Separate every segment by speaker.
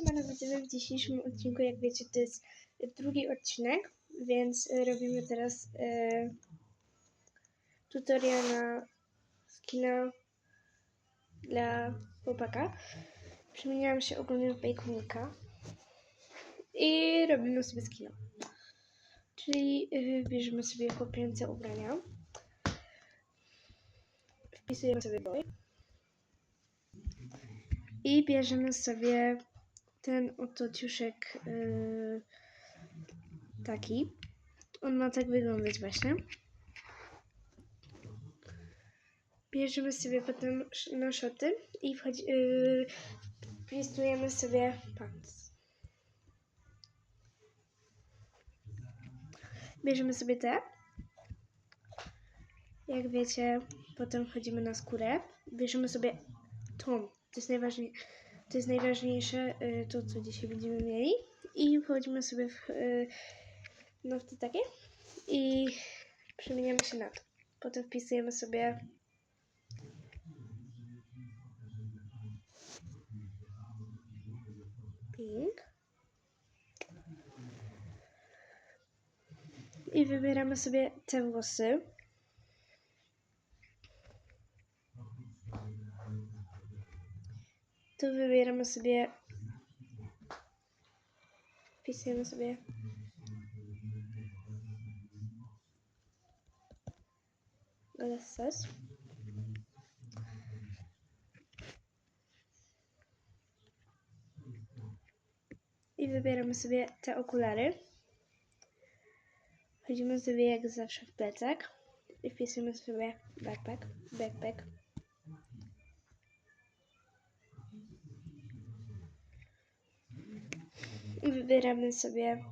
Speaker 1: Siemano widzowie, w dzisiejszym odcinku, jak wiecie, to jest drugi odcinek, więc e, robimy teraz e, tutorial na skina dla chłopaka. Przemieniłam się ogólnie w i robimy sobie skina. Czyli e, bierzemy sobie chłopięce ubrania, wpisujemy sobie boy i bierzemy sobie ten oto ciuszek yy, taki. On ma tak wyglądać właśnie. Bierzemy sobie potem na szoty i wchodzi, yy, sobie pants. Bierzemy sobie te. Jak wiecie, potem wchodzimy na skórę. Bierzemy sobie tą. To jest najważniejsze. To jest najważniejsze, y, to co dzisiaj będziemy mieli. I wchodzimy sobie w, no, w te takie i przemieniamy się na to. Potem wpisujemy sobie pink. I wybieramy sobie te włosy. Tu wybieramy sobie. Wpisujemy sobie. LSS. I wybieramy sobie te okulary. Wchodzimy sobie jak zawsze w plecak. I wpisujemy sobie backpack, backpack. I wybieramy sobie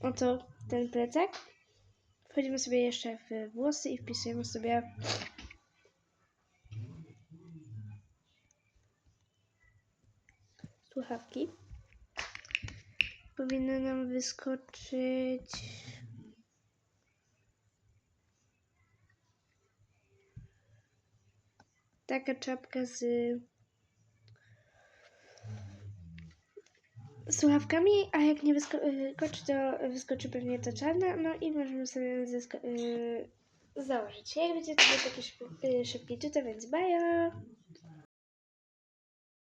Speaker 1: oto ten plecak. Wchodzimy sobie jeszcze w włosy i wpisujemy sobie słuchawki. Powinno nam wyskoczyć taka czapka z słuchawkami, a jak nie wyskoczy, to wyskoczy pewnie to czarne, no i możemy sobie yy, założyć. Jak wiecie, to był taki szybki, yy, szybki więc bye!